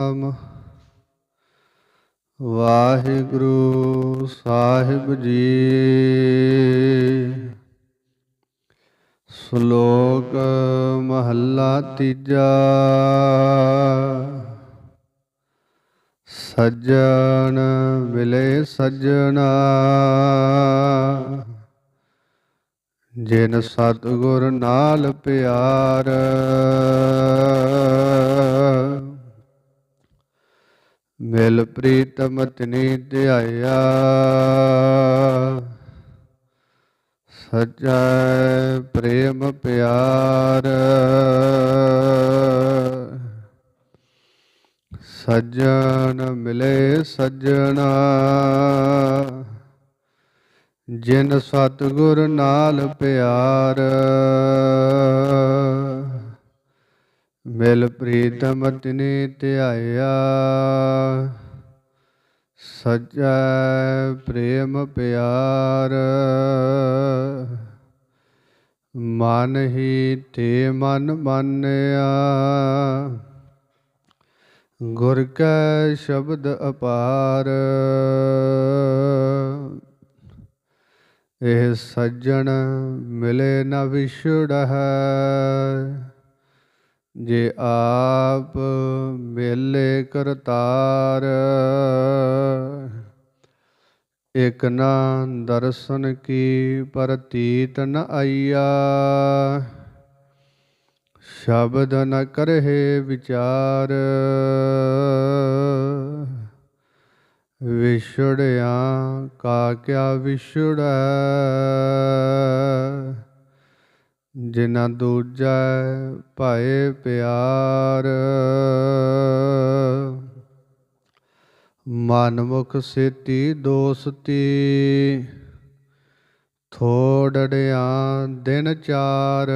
ਨਾਮ। ਵਾਹਿਗੁਰੂ ਸਾਹਿਬ ਜੀ। ਸ਼ਲੋਕ ਮਹੱਲਾ ਤੀਜਾ। ਸੱਜਣ ਮਿਲੇ ਸੱਜਣਾ। ਜਿਨ ਸਤਿਗੁਰ ਨਾਲ ਪਿਆਰ। ਮਿਲ ਪ੍ਰੀਤਮ ਤਿਨੀ ਧਿਆਇਆ। ਸੱਚਾ ਪ੍ਰੇਮ ਪਿਆਰ। ਸੱਜਣ ਮਿਲੇ ਸੱਜਣਾ। ਜਿਨ ਸਤਿਗੁਰ ਨਾਲ ਪਿਆਰ। ਮਿਲ ਪ੍ਰੀਤਮ ਤਿਨੀ ਧਿਆਇਆ। ਸੱਚਾ ਪ੍ਰੇਮ ਪਿਆਰ। ਮਨ ਹੀ ਤੇ ਮਨ ਮੰਨਿਆ। ਗੁਰ ਕੈ ਸ਼ਬਦ ਅਪਾਰ। ਇਹ ਸੱਜਣ ਮਿਲੇ ਨ ਵਿਛੜੈ ਜੇ ਆਪ ਮੇਲੇ ਕਰਤਾਰ, ਇਕ ਨਾ ਦਰਸ਼ਨ ਕੀ ਪ੍ਰਤੀਤ ਨ ਆਈਆ। ਸ਼ਬਦ ਨ ਕਰਹਿ ਵਿਚਾਰ, ਵਿਛੜਿਆ ਕਾ ਕਿਆ ਵਿਛੜੈ। ਜਿਨਾ ਦੂਜੈ ਭਾਏ ਪਿਆਰ। ਮਨ ਮੁਖ ਸੇਤੀ ਦੋਸਤੀ, ਥੋੜੜਿਆ ਦਿਨ ਚਾਰ।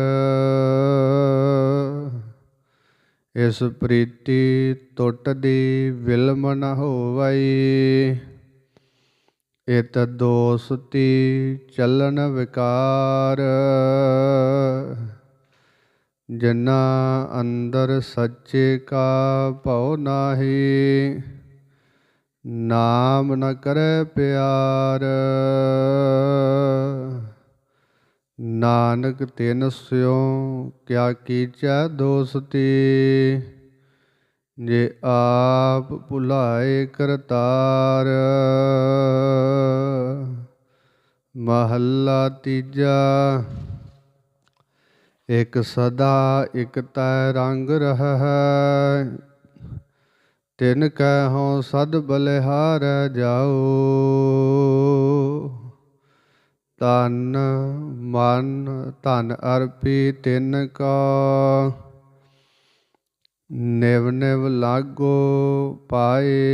ਇਸ ਪ੍ਰੀਤੀ ਟੁੱਟਦੀ ਵਿਲਮ ਨ ਹੋਵਈ। ਇਤ ਦੋਸਤੀ ਚੱਲਨ ਵਿਕਾਰ। ਜਿਨਾ ਅੰਦਰ ਸੱਚੇ ਕਾ ਭਉ ਨਾਹੀ, ਨਾਮ ਨ ਕਰੈ ਪਿਆਰ। ਨਾਨਕ ਤਿਨ ਸਿਉ, ਕਿਆ ਕੀਚੈ ਦੋਸਤੀ। ਜੇ ਆਪ ਭੁਲਾਏ ਕਰਤਾਰ, ਮਹੱਲਾ ਤੀਜਾ, ਇਕ ਸਦਾ ਇਕ ਤੈ ਰੰਗ ਰਹੈ। ਤਿਨ ਕੈ ਹਉ ਸਦ ਬਲਿਹਾਰ ਜਾਓ ਤਨ ਮਨ ਧਨ ਅਰਪੀ ਤਿਨ ਕਾ। ਨਿਵ ਨਿਵ ਲਾਗੋ ਪਾਏ।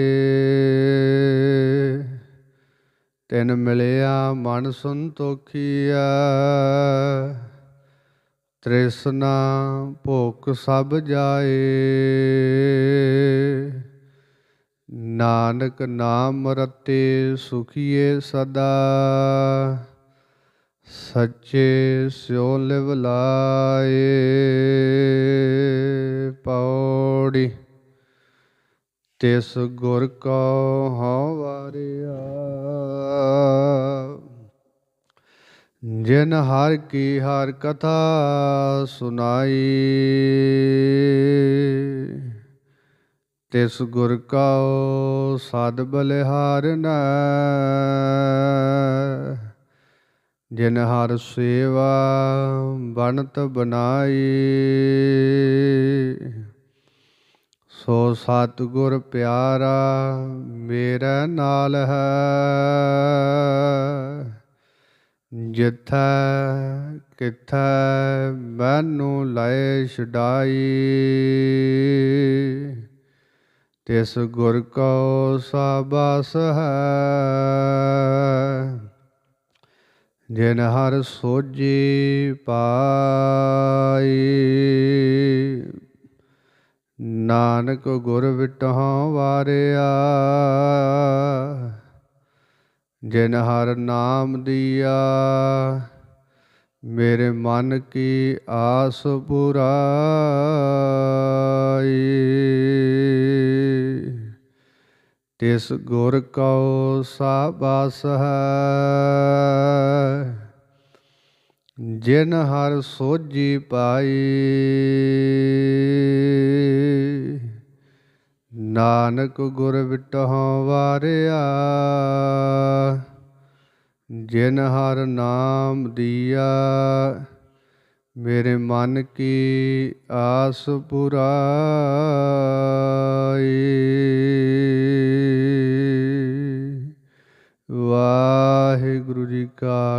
ਤਿਨ ਮਿਲਿਆ ਮਨ ਸੰਤੋਖੀਆ ਤ੍ਰਿਸ਼ਨਾ ਭੁਖ ਸਭ ਜਾਏ। ਨਾਨਕ ਨਾਮ ਰਤੇ ਸੁਖੀਏ ਸਦਾ। ਸੱਚੇ ਸਿਉ ਲਿਵ ਲਾਏ। ਪੌੜੀ, ਤਿਸ ਗੁਰ ਕੋ ਹਉ ਵਾਰਿਆ। ਜਿਨ ਹਰ ਕੀ ਹਰ ਕਥਾ ਸੁਨਾਈ, ਤਿਸ ਗੁਰ ਕਉ ਸਦ ਬਲਿਹਾਰਨਾ ਜਿਨ ਹਰ ਸੇਵਾ ਬਣਤ ਬਨਾਈ ਸੋ ਸਤਗੁਰ ਪਿਆਰਾ ਮੇਰੇ ਨਾਲ ਹੈ। ਜਿਥੈ ਕਿਥੈ ਮੈਨੂੰ ਲੈ ਛਡਾਈ, ਤਿਸ ਗੁਰ ਕੋ ਸਾਬਾਸ ਹੈ। ਜਿਨ ਹਰ ਸੋਜੀ ਪਾਈ। ਨਾਨਕ ਗੁਰ ਵਿਟਹੁ ਵਾਰਿਆ। ਜਿਨ ਹਰ ਨਾਮ ਦੀਆ। ਮੇਰੇ ਮਨ ਕੀ ਆਸ ਪੁਰਾਈ। ਤਿਸ ਗੁਰ ਕਉ ਸਾਬਾਸ ਹੈ ਜਿਨ ਹਰ ਸੋਜੀ ਪਾਈ, ਨਾਨਕ ਗੁਰ ਵਿਟਹੁ ਵਾਰਿਆ। ਜਿਨ ਹਰ ਨਾਮ ਦੀਆ, ਮੇਰੇ ਮਨ ਕੀ ਆਸ ਪੁਰਾਈ।